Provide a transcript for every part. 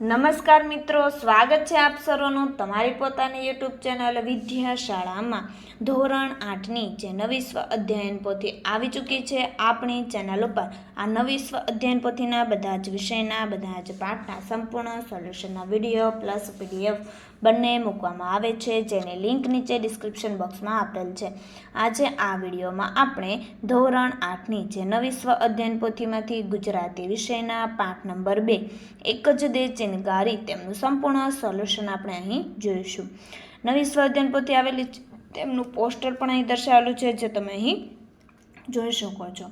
નમસ્કાર મિત્રો, સ્વાગત છે આપ સર્વનું તમારી પોતાની યુટ્યુબ ચેનલ વિદ્યાશાળામાં. ધોરણ આઠની જે નવી સ્વ અધ્યયન પોથી આવી ચૂકી છે આપણી ચેનલ ઉપર. આ નવી સ્વ અધ્યયન પોથીના બધા જ વિષયના, બધા જ પાઠના સંપૂર્ણ સોલ્યુશનના વીડિયો પ્લસ પીડીએફ બંને મૂકવામાં આવે છે, જેની લિંક નીચે ડિસ્ક્રિપ્શન બોક્સમાં આપેલ છે. આજે આ વિડીયોમાં આપણે ધોરણ આઠની જે નવી સ્વ અધ્યયન પોથીમાંથી ગુજરાતી વિષયના પાઠ નંબર બે, એક જ દે ચિનગારી તેમનું સંપૂર્ણ સોલ્યુશન આપણે અહીં જોઈશું. નવી સ્વ પોથી આવેલી તેમનું પોસ્ટર પણ અહીં દર્શાવેલું છે, જે તમે અહીં જોઈ શકો છો.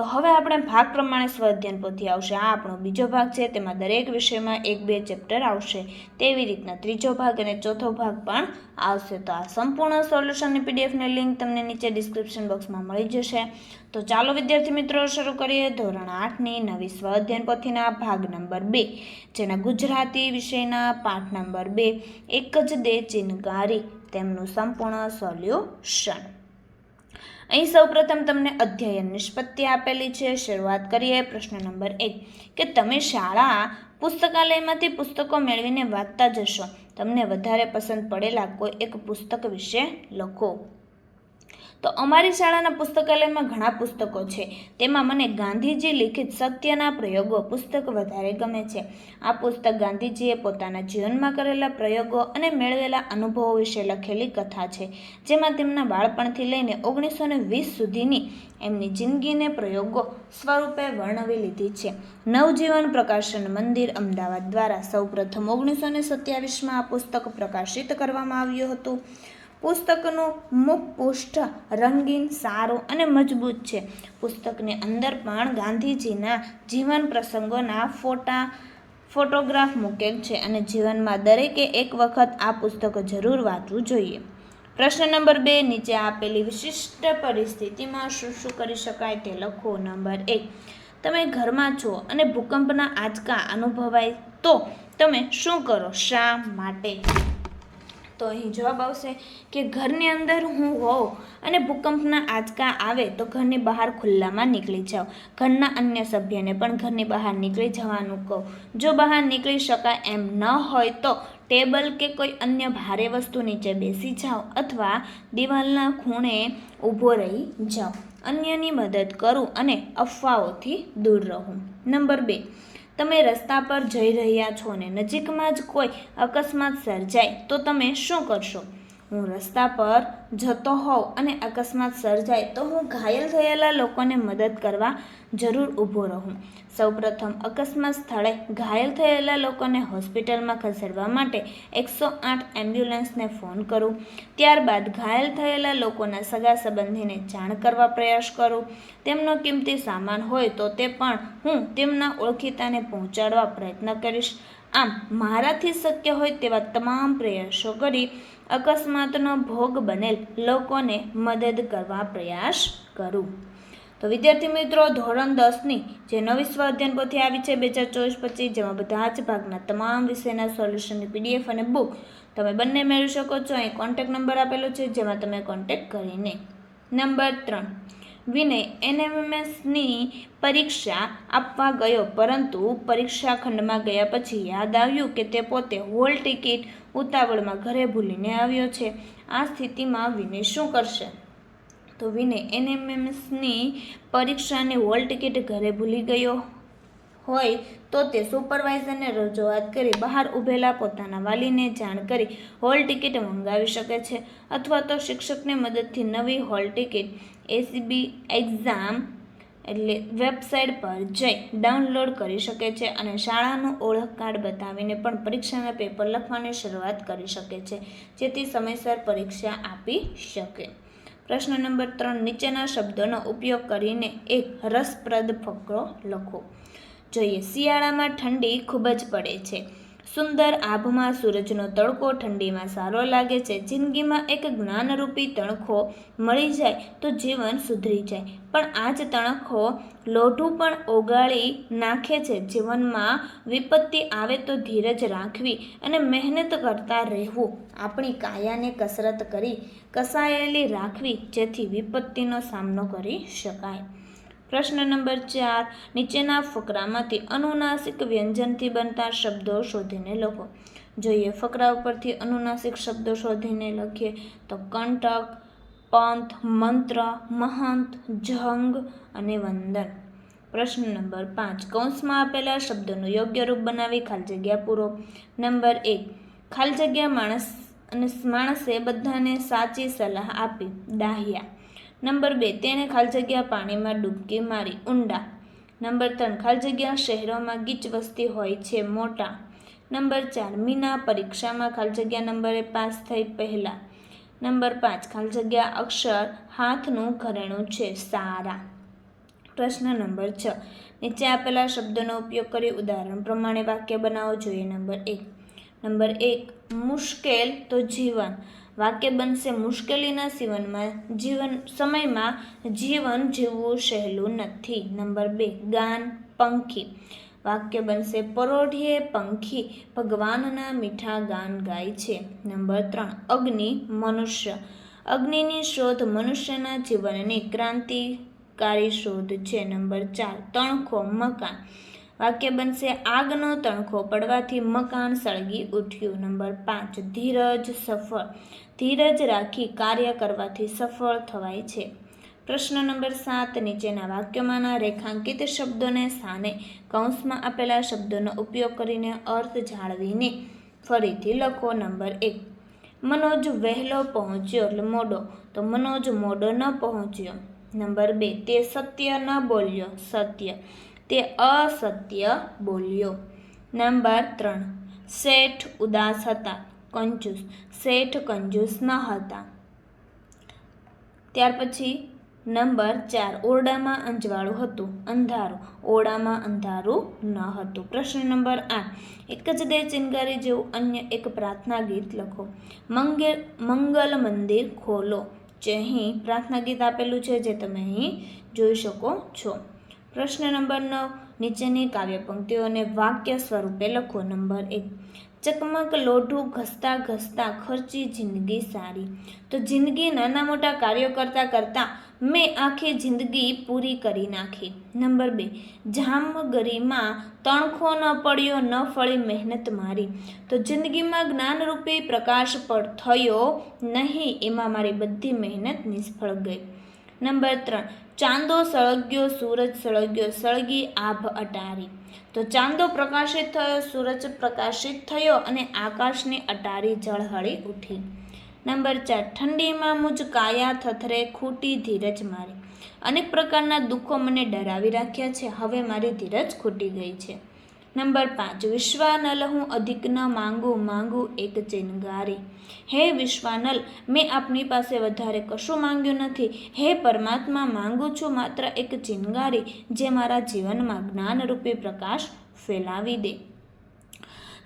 તો હવે આપણે ભાગ પ્રમાણે સ્વઅધ્યયન પોથી આવશે. આ આપણો બીજો ભાગ છે. તેમાં દરેક વિષયમાં એક બે ચેપ્ટર આવશે. તેવી રીતના ત્રીજો ભાગ અને ચોથો ભાગ પણ આવશે. તો આ સંપૂર્ણ સોલ્યુશનની પીડીએફની લિંક તમને નીચે ડિસ્ક્રિપ્શન બોક્સમાં મળી જશે. તો ચાલો વિદ્યાર્થી મિત્રો, શરૂ કરીએ ધોરણ આઠની નવી સ્વઅધ્યયન પોથીના ભાગ નંબર બે, જેના ગુજરાતી વિષયના પાઠ નંબર બે, એક જ દે ચિનગારી, તેમનું સંપૂર્ણ સોલ્યુશન. અહીં સૌપ્રથમ તમને અધ્યયન નિષ્પત્તિ આપેલી છે. શરૂઆત કરીએ પ્રશ્ન નંબર એક, કે તમે શાળા પુસ્તકાલયમાંથી પુસ્તકો મેળવીને વાંચતા જશો. તમને વધારે પસંદ પડેલા કોઈ એક પુસ્તક વિશે લખો. તો અમારી શાળાના પુસ્તકાલયમાં ઘણા પુસ્તકો છે. તેમાં મને ગાંધીજી લિખિત સત્યના પ્રયોગો પુસ્તક વધારે ગમે છે. આ પુસ્તક ગાંધીજીએ પોતાના જીવનમાં કરેલા પ્રયોગો અને મેળવેલા અનુભવો વિશે લખેલી કથા છે, જેમાં તેમના બાળપણથી લઈને ઓગણીસો ને વીસ સુધીની એમની જિંદગીને પ્રયોગો સ્વરૂપે વર્ણવી લીધી છે. નવજીવન પ્રકાશન મંદિર અમદાવાદ દ્વારા સૌપ્રથમ ઓગણીસો ને સત્યાવીસમાં આ પુસ્તક પ્રકાશિત કરવામાં આવ્યું હતું. પુસ્તકનું મુખપૃષ્ઠ રંગીન, સારું અને મજબૂત છે. પુસ્તકની અંદર પણ ગાંધીજીના જીવન પ્રસંગોના ફોટા, ફોટોગ્રાફ મૂકેલ છે અને જીવનમાં દરેકે એક વખત આ પુસ્તક જરૂર વાંચવું જોઈએ. પ્રશ્ન નંબર બે, નીચે આપેલી વિશિષ્ટ પરિસ્થિતિમાં શું શું કરી શકાય તે લખો. નંબર એક, તમે ઘરમાં છો અને ભૂકંપના આંચકા અનુભવાય તો તમે શું કરો? શા માટે? તો અહીં જવાબ આવશે કે ઘરની અંદર હું હોઉં અને ભૂકંપના આંચકા આવે તો ઘરની બહાર ખુલ્લામાં નીકળી જાઓ ઘરના અન્ય સભ્યને પણ ઘરની બહાર નીકળી જવાનું કહો. જો બહાર નીકળી શકાય એમ ન હોય તો ટેબલ કે કોઈ અન્ય ભારે વસ્તુ નીચે બેસી જાઓ અથવા દિવાલના ખૂણે ઊભો રહી જાઓ અન્યની મદદ કરું અને અફવાઓથી દૂર રહું. નંબર બે. તમે રસ્તા પર જઈ રહ્યા છો ને નજીકમાં જ કોઈ અકસ્માત સર્જાય, તો તમે શું કરશો? હું રસ્તા પર જતો હોઉં અને અકસ્માત સર્જાય, તો હું ઘાયલ થયેલા લોકોને મદદ કરવા જરૂર ઊભો રહું. સૌપ્રથમ અકસ્માત સ્થળે ઘાયલ થયેલા લોકોને હોસ્પિટલમાં ખસેડવા માટે એકસો આઠ એમ્બ્યુલન્સને ફોન કરું. ત્યારબાદ ઘાયલ થયેલા લોકોના સગા સંબંધીને જાણ કરવા પ્રયાસ કરું. તેમનો કિંમતી સામાન હોય તો તે પણ હું તેમના ઓળખીતાને પહોંચાડવા પ્રયત્ન કરીશ. આમ, મારાથી શક્ય હોય તેવા તમામ પ્રયાસો કરી અકસ્માતનો ભોગ બનેલ લોકોને મદદ કરવા પ્રયાસ કરું. તો વિદ્યાર્થી મિત્રો, ધોરણ દસની જે નવી સ્વ પોથી આવી છે બે હજાર ચોવીસ પચીસ, જેમાં બધા જ ભાગના તમામ વિષયના સોલ્યુશનની પીડીએફ અને બુક તમે બંને મેળવી શકો છો. અહીં કોન્ટેક્ટ નંબર આપેલો છે, જેમાં તમે કોન્ટેક્ટ કરીને નંબર ત્રણ. વિનય એનએમએમએસની પરીક્ષા આપવા ગયો, પરંતુ પરીક્ષા ખંડમાં ગયા પછી યાદ આવ્યું કે તે પોતે હોલ ટિકિટ ઉતાવળમાં ઘરે ભૂલીને આવ્યો છે. આ સ્થિતિમાં વિનય શું કરશે? તો વિનય એનએમએમસની પરીક્ષાની હોલ ટિકિટ ઘરે ભૂલી ગયો હોય તો તે સુપરવાઇઝરને રજૂઆત કરી બહાર ઊભેલા પોતાના વાલીને જાણ કરી હોલ ટિકિટ મંગાવી શકે છે અથવા તો શિક્ષકની મદદથી નવી હોલ ટિકિટ એસીબી એક્ઝામ એટલે વેબસાઇટ પર જઈ ડાઉનલોડ કરી શકે છે અને શાળાનું ઓળખ કાર્ડ બતાવીને પણ પરીક્ષાના પેપર લખવાની શરૂઆત કરી શકે છે જેથી સમયસર પરીક્ષા આપી શકે. પ્રશ્ન નંબર ત્રણ, નીચેના શબ્દોનો ઉપયોગ કરીને એક રસપ્રદ ફકરો લખો. જોઈએ, શિયાળામાં ઠંડી ખૂબ જ પડે છે. સુંદર આભમાં સૂરજનો તડકો ઠંડીમાં સારો લાગે છે. જિંદગીમાં એક જ્ઞાનરૂપી તણખો મળી જાય તો જીવન સુધરી જાય. પણ આ જ તણખો લોઢું પણ ઓગાળી નાખે છે. જીવનમાં વિપત્તિ આવે તો ધીરજ રાખવી અને મહેનત કરતા રહેવું. આપણી કાયાને કસરત કરી કસાયેલી રાખવી જેથી વિપત્તિનો સામનો કરી શકાય. પ્રશ્ન નંબર ચાર, નીચેના ફકરામાંથી અનુનાસિક વ્યંજનથી બનતા શબ્દો શોધીને લખો. જોઈએ, ફકરા ઉપરથી અનુનાસિક શબ્દો શોધીને લખીએ. તો કંટક, પંથ, મંત્ર, મહંત, જંગ અને વંદન. પ્રશ્ન નંબર પાંચ, કૌંસમાં આપેલા શબ્દોનું યોગ્ય રૂપ બનાવી ખાલી જગ્યા પૂરો. નંબર એક, ખાલી જગ્યા માણસ અને માણસે બધાને સાચી સલાહ આપી. ડાહ્યા નંબર બે, તેણે ખાલી જગ્યા પાણીમાં ડૂબકી મારી ઊંડા. નંબર ત્રણ, ખાલી જગ્યા શહેરોમાં ગીચ વસ્તી હોય છે મોટા. નંબર ચાર, મીના પરીક્ષામાં ખાલી જગ્યા નંબરે પાસ થઈ પહેલાં. નંબર પાંચ, ખાલી જગ્યા અક્ષર હાથનું ઘરેણું છે સારા. પ્રશ્ન નંબર છ, નીચે આપેલા શબ્દોનો ઉપયોગ કરી ઉદાહરણ પ્રમાણે વાક્ય બનાવો. જોઈએ નંબર એક નંબર એક, મુશ્કેલ તો જીવન. વાક્ય બનશે મુશ્કેલીના જીવનમાં, જીવન સમયમાં જીવન જીવવું સહેલું નથી. નંબર બે, ગાન, પંખી. વાક્ય બનશે પરોઢીએ પંખી, ભગવાનના મીઠા ગાન ગાય છે. નંબર ત્રણ, અગ્નિ, મનુષ્ય. અગ્નિની શોધ મનુષ્યના જીવનની ક્રાંતિકારી શોધ છે. નંબર ચાર, તણખો મકાન. વાક્ય બનશે, આગનો તણખો પડવાથી મકાન સળગી ઉઠ્યું. નંબર પાંચ, ધીરજ સફળ. ધીરજ રાખી કાર્ય કરવાથી સફળ થવાય છે. પ્રશ્ન નંબર સાત, નીચેના વાક્યોમાંના રેખાંકિત શબ્દોને સ્થાને કૌંસમાં આપેલા શબ્દોનો ઉપયોગ કરીને અર્થ જાળવીને ફરીથી લખો. નંબર એક, મનોજ વહેલો પહોંચ્યો. એટલે મોડો, તો મનોજ મોડો ન પહોંચ્યો. નંબર બે, તે સત્ય ન બોલ્યો. સત્ય. તે અસત્ય બોલ્યો. નંબર ત્રણ. શેઠ ઉદાસ હતા. કંજૂસ. શેઠ કંજૂસ ન હતા. ત્યાર પછી નંબર ચાર. ઓરડામાં અંજવાળું હતું. અંધારું. ઓરડામાં અંધારું ન હતું. પ્રશ્ન નંબર આઠ. એક જ દે ચિનગારી જેવું અન્ય એક પ્રાર્થના ગીત લખો. મંગે, મંગલ મંદિર ખોલો. જે અહીં પ્રાર્થના ગીત આપેલું છે, જે તમે અહીં જોઈ શકો છો. પ્રશ્ન નંબર નવ, નીચેની કાવ્ય પંક્તિઓને વાક્ય સ્વરૂપે લખો. નંબર એક, ચકમક, લોઢું, ઘસતા ઘસતા, ખર્ચી જિંદગી સારી. તો જિંદગી નાના મોટા કાર્યો કરતાં કરતાં મેં આખી જિંદગી પૂરી કરી નાખી. નંબર બે, જામગરીમાં તણખો ન પડ્યો, ન ફળી મહેનત મારી. તો જિંદગીમાં જ્ઞાનરૂપી પ્રકાશ પર થયો નહીં, એમાં મારી બધી મહેનત નિષ્ફળ ગઈ. નંબર ત્રણ, ચાંદો સળગ્યો, સૂરજ સળગ્યો, સળગી આભ અટારી. તો ચાંદો પ્રકાશિત થયો, સૂરજ પ્રકાશિત થયો અને આકાશની અટારી જળહળી ઉઠી. નંબર ચાર, ઠંડીમાં મુજ કાયા થથરે ખૂટી ધીરજ મારી. અનેક પ્રકારના દુઃખો મને ડરાવી રાખ્યા છે, હવે મારી ધીરજ ખૂટી ગઈ છે. નંબર પાંચ વિશ્વાનલ હું અધિક ન માંગું, માંગુ એક ચિનગારી હે વિશ્વાનલ, મેં આપની પાસે વધારે કશું માંગ્યું નથી. હે પરમાત્મા, માંગુ છું માત્ર એક ચિનગારી જે મારા જીવનમાં જ્ઞાનરૂપી પ્રકાશ ફેલાવી દે.